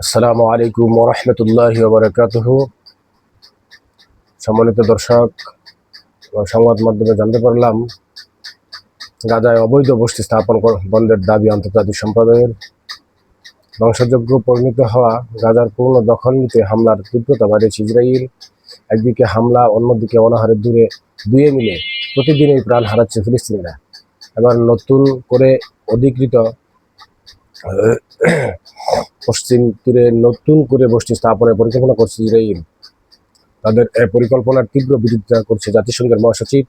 আসসালামু আলাইকুম ওরহমতুল্লাহ বারকাতুহ। সম্মানিত দর্শক সংবাদ মাধ্যমে জানতে পারলাম, গাজায় অবৈধ বসতি স্থাপন বন্ধের দাবি আন্তর্জাতিক সম্প্রদায়ের। ধ্বংসযোগ্য পরিণত হওয়া গাজার পূর্ণ দখল নিতে হামলার তীব্রতা বাড়িয়েছে ইসরায়েল একদিকে হামলা, অন্যদিকে অনাহারে দূরে দুয়ে মিলে প্রতিদিনই প্রাণ হারাচ্ছে ফিলিস্তিনিরা। এবার নতুন করে অধিকৃত পশ্চিম তীরে নতুন করে বসতি স্থাপনের পরিকল্পনা করছে ইসরায়েল তাদের এই পরিকল্পনার তীব্র বিরোধিতা করছে জাতিসংঘের মহাসচিব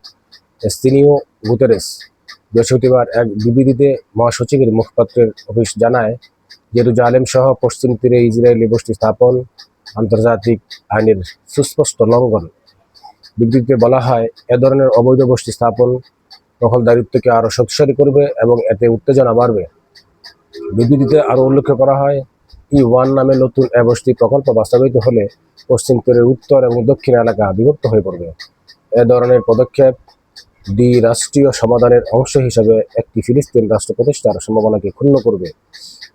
স্তিনিও গুতেরেস। বৃহস্পতিবার এক বিবৃতিতে মহাসচিবের মুখপাত্রের অফিস জানায়, জেরুজালেম সহ পশ্চিম তীরে ইসরায়েলি বসতি স্থাপন আন্তর্জাতিক আইনের সুস্পষ্ট লঙ্ঘন। বিবৃতিতে বলা হয়, এ ধরনের অবৈধ বসতি স্থাপন দখলদারিত্বকে আরও শক্তিশালী করবে এবং এতে উত্তেজনা বাড়বে। বিবৃতিতে আরও উল্লেখ করা হয় ই ওয়ান নামে নতুন এ বসতি প্রকল্প বাস্তবায়িত হলে পশ্চিম তীরের উত্তর এবং দক্ষিণ এলাকা বিভক্ত হয়ে পড়বে। এ ধরনের পদক্ষেপ দ্বি রাষ্ট্রীয় সমাধানের অংশ হিসাবে একটি ফিলিস্তিন রাষ্ট্র প্রতিষ্ঠার সম্ভাবনাকে ক্ষুণ্ণ করবে।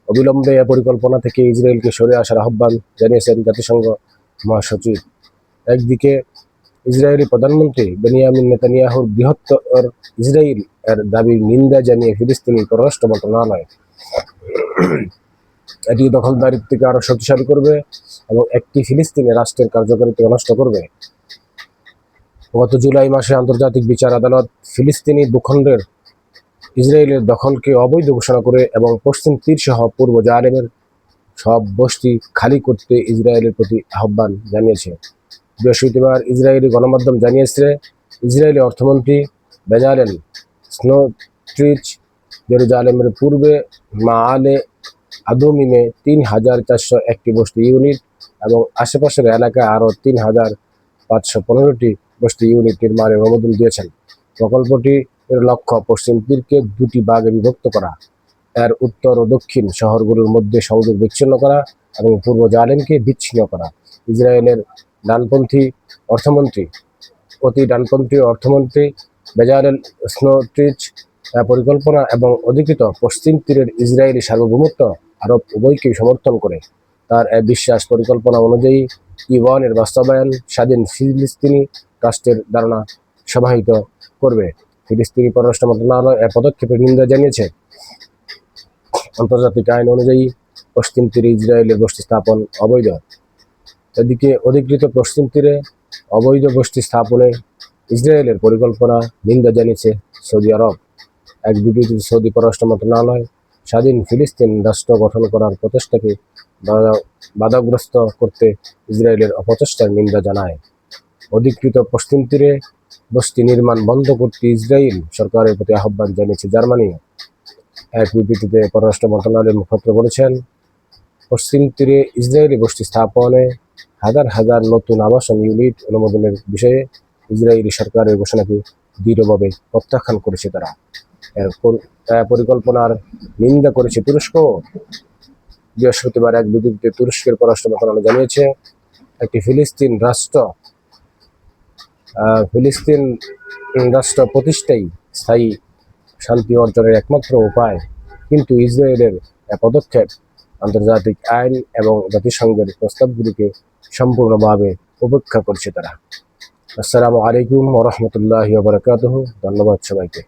অবিলম্বে এ পরিকল্পনা থেকে ইসরায়েলকে সরে আসার আহ্বান জানিয়েছেন জাতিসংঘ মহাসচিব। একদিকে, ইসরায়েলি প্রধানমন্ত্রী বেনিয়ামিন নেতানিয়াহুর বৃহত্তর ইসরায়েল এর দাবির নিন্দা জানিয়ে ফিলিস্তিনি পররাষ্ট্র মন্ত্রণালয় এটি দখলদারিত্বকে আরও শক্তিশালী করবে এবং একটি ফিলিস্তিনি রাষ্ট্রের কার্যকারিতা নষ্ট করবে। গত জুলাই মাসে আন্তর্জাতিক বিচার আদালত ফিলিস্তিনি ভূখণ্ডের ইসরায়েলের দখলকে অবৈধ ঘোষণা করে এবং পশ্চিম তীর সহ পূর্ব জালেমের সব বস্তি খালি করতে ইসরায়েলের প্রতি আহ্বান জানিয়েছে। বৃহস্পতিবার ইসরায়েলি গণমাধ্যম জানিয়েছে, ইসরায়েলি অর্থমন্ত্রী বেজালেন স্নোট্রিচ জেরুজালেমের পূর্বে মাআলে আদমিমে তিন হাজার চারশো একটি বস্তি ইউনিট এবং আশেপাশের এলাকায় আরও তিন হাজার পাঁচশো পনেরোটি বস্তি ইউনিট নির্মাণের অনুমোদন দিয়েছেন। প্রকল্পটি এর লক্ষ্য পশ্চিম তীরকে দুটি ভাগে বিভক্ত করা। এর উত্তর ও দক্ষিণ শহরগুলোর মধ্যে সংযোগ বিচ্ছিন্ন করা এবং পূর্ব জালেমকে বিচ্ছিন্ন করা। ইসরায়েলের ডানপন্থী অর্থমন্ত্রী, অতি ডানপন্থী অর্থমন্ত্রী বেজারেল স্নোট্রিচ পরিকল্পনা এবং অধিকৃত পশ্চিম তীরের ইসরায়েলি সার্বভৌমত্ব আরব উভয়কেই সমর্থন করে। তার বিশ্বাস পরিকল্পনা অনুযায়ী ইওয়ানের বাস্তবায়ন স্বাধীন ফিলিস্তিনি রাষ্ট্রের ধারণা সমাহিত করবে। ফিলিস্তিনি পররাষ্ট্র মন্ত্রণালয় এ পদক্ষেপের নিন্দা জানিয়েছে। আন্তর্জাতিক আইন অনুযায়ী পশ্চিম তীরে ইসরায়েলের বসতি স্থাপন অবৈধ। এদিকে অধিকৃত পশ্চিম তীরে অবৈধ গোষ্ঠী স্থাপনে ইসরায়েলের পরিকল্পনা নিন্দা জানিয়েছে সৌদি আরব। এক বিবৃতিতে সৌদি পররাষ্ট্র মন্ত্রণালয় স্বাধীন ফিলিস্তিন রাষ্ট্র গঠন করার প্রচেষ্টাকে বাধাগ্রস্ত করতে ইসরায়েলের অপচেষ্টার নিন্দা জানায়। অধিকৃত পশ্চিম তীরে বস্তি নির্মাণ বন্ধ করতে ইসরায়েল সরকারের প্রতি আহ্বান জানিয়েছে জার্মানি। এক বিবৃতিতে পররাষ্ট্র মন্ত্রণালয়ের মুখপাত্র বলেছেন, পশ্চিম তীরে ইসরায়েলি বস্তি স্থাপনে হাজার হাজার নতুন আবাসন ইউনিট অনুমোদনের বিষয়ে ইসরায়েলি সরকারের ঘোষণাকে দৃঢ়ভাবে প্রত্যাখ্যান করেছে তারা। পরিকল্পনার নিন্দা করেছে তুরস্ক। বৃহস্পতিবার এক বিবৃতিতে তুরস্কের পররাষ্ট্র মন্ত্রণালয় জানিয়েছে, একটি ফিলিস্তিন রাষ্ট্র ফিলিস্তিন রাষ্ট্র প্রতিষ্ঠাই স্থায়ী শান্তি অর্জনের একমাত্র উপায়। কিন্তু ইসরায়েলের পদক্ষেপ, আন্তর্জাতিক আইন এবং জাতিসংঘের প্রস্তাবগুলিকে সম্পূর্ণভাবে উপেক্ষা করছে তারা। আসসালামু আলাইকুম ওরহমতুল্লাহ বারকাতহ। ধন্যবাদ সবাইকে।